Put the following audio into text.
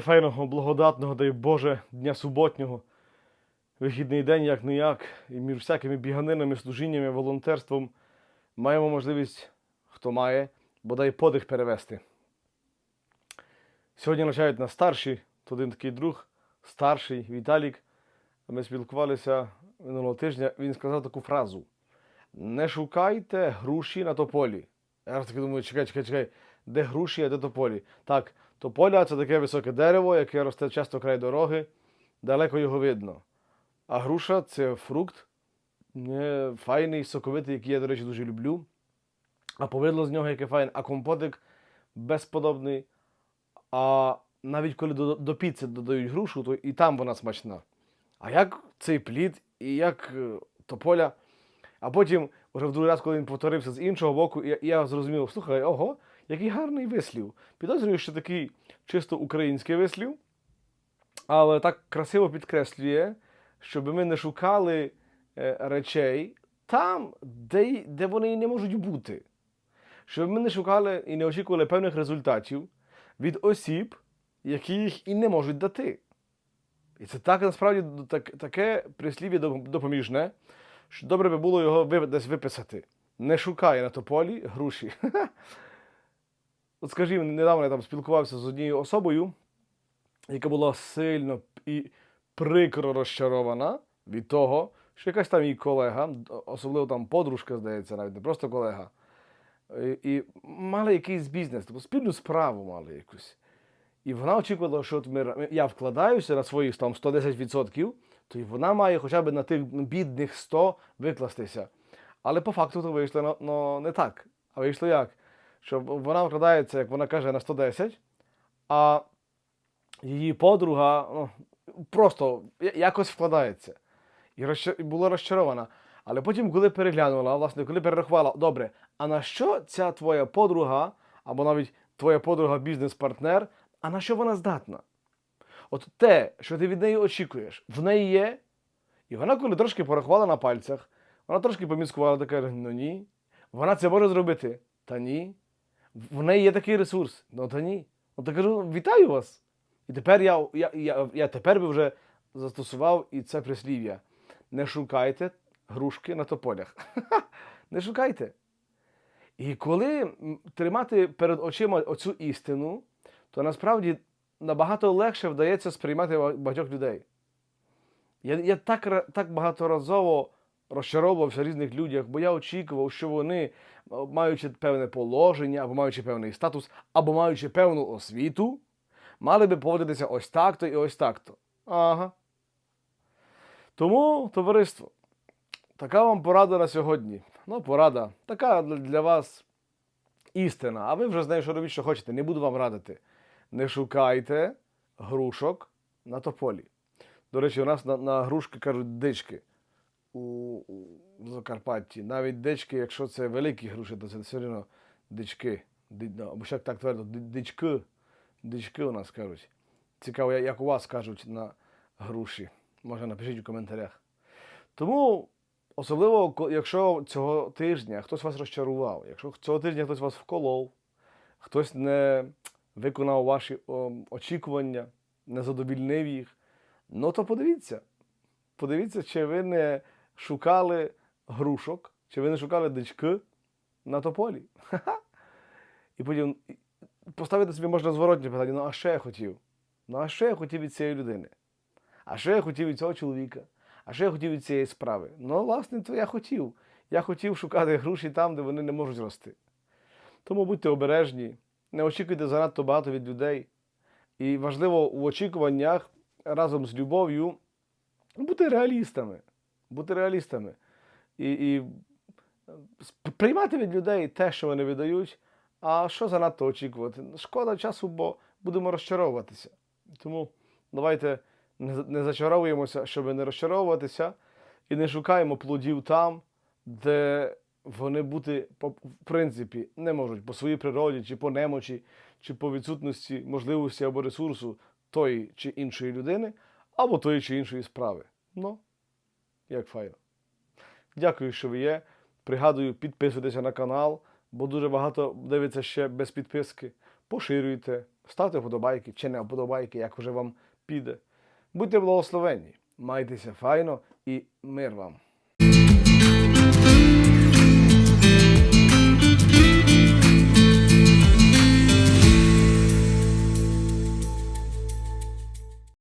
файного, благодатного, дай Боже, дня суботнього. Вихідний день, як не як, і між всякими біганинами, служіннями, волонтерством маємо можливість, хто має, бодай подих перевести. Сьогодні навчають нас старші, то один такий друг, старший Віталік. Ми спілкувалися минулого тижня. Він сказав таку фразу: Не шукайте груші на тополі. Я раз таки думаю, чекай, чекай, чекай, де груші, а де тополі? Так, тополя це таке високе дерево, яке росте часто край дороги, далеко його видно. А груша це фрукт, файний, соковитий, який я, до речі, дуже люблю. А повидло з нього яке файне, а компотик безподобний. А навіть коли до, до піци додають грушу, то і там вона смачна. А як цей плід, і як е, тополя. А потім, вже в другий раз, коли він повторився з іншого боку, я, я зрозумів, слухай, ого, який гарний вислів. Підозрюю, що такий чисто український вислів, але так красиво підкреслює, щоб ми не шукали е, речей там, де, де вони і не можуть бути. Щоб ми не шукали і не очікували певних результатів від осіб, які їх і не можуть дати. І це так насправді так, таке прислів'я допоміжне, що добре би було його десь виписати. Не шукай на тополі груші. От скажімо, недавно я там спілкувався з однією особою, яка була сильно і прикро розчарована від того, що якась там її колега, особливо там подружка, здається, навіть не просто колега, і, мали якийсь бізнес, тобто спільну справу мали якусь. І вона очікувала, що от ми, я вкладаюся на своїх там 110%, то і вона має хоча б на тих бідних 100 викластися. Але по факту то вийшло ну, не так. А вийшло як? Що вона вкладається, як вона каже, на 110, а її подруга ну, просто якось вкладається. І була розчарована. Але потім, коли переглянула, власне, коли перерахувала, добре, а на що ця твоя подруга, або навіть твоя подруга бізнес-партнер, а на що вона здатна? От те, що ти від неї очікуєш, в неї є. І вона, коли трошки порахувала на пальцях, вона трошки поміскувала та каже, ну ні. Вона це може зробити. Та ні. В неї є такий ресурс. Ну та ні. От я кажу, вітаю вас. І тепер я, я, я, я тепер би вже застосував і це прислів'я. Не шукайте грушки на тополях. Не шукайте. І коли тримати перед очима оцю істину, то насправді набагато легше вдається сприймати ба- багатьох людей. Я, я так, так багаторазово розчаровувався в різних людях, бо я очікував, що вони, е, маючи певне положення, або маючи певний статус, або маючи певну освіту, мали би поводитися ось так-то і ось так-то. Ага. Тому, товариство, така вам порада на сьогодні. Ну, порада. Така для- вас істина. А ви вже знаєте, що робіть, що хочете. Не буду вам радити. Не шукайте грушок на тополі. До речі, у нас на, на грушки кажуть дички у, Закарпатті. Навіть дички, якщо це великі груші, то це все одно дички. Ну, Або ще так твердо, дички. Дички у нас кажуть. Цікаво, як у вас кажуть на груші. Може, напишіть у коментарях. Тому, особливо, якщо цього тижня хтось вас розчарував, якщо цього тижня хтось вас вколов, хтось не виконав ваші очікування, не задовільнив їх, ну то подивіться. Подивіться, чи ви не шукали грушок, чи ви не шукали дички на тополі. І потім поставити собі можна зворотне питання: ну а що я хотів? Ну а що я хотів від цієї людини? А що я хотів від цього чоловіка? А що я хотів від цієї справи? Ну, власне, то я хотів. Я хотів шукати груші там, де вони не можуть рости. Тому будьте обережні, не очікуйте занадто багато від людей. І важливо в очікуваннях разом з любов'ю бути реалістами. Бути реалістами. І, і приймати від людей те, що вони видають, а що занадто очікувати? Шкода часу, бо будемо розчаровуватися. Тому давайте не, зачаровуємося, щоб не розчаровуватися, і не шукаємо плодів там, де вони бути в принципі не можуть по своїй природі, чи по немочі, чи по відсутності можливості або ресурсу тої чи іншої людини, або тої чи іншої справи. Ну, як файно. Дякую, що ви є. Пригадую, підписуйтеся на канал, бо дуже багато дивиться ще без підписки. поширюйте, ставте вподобайки чи не вподобайки, як уже вам піде. Будьте благословенні, майтеся файно і мир вам.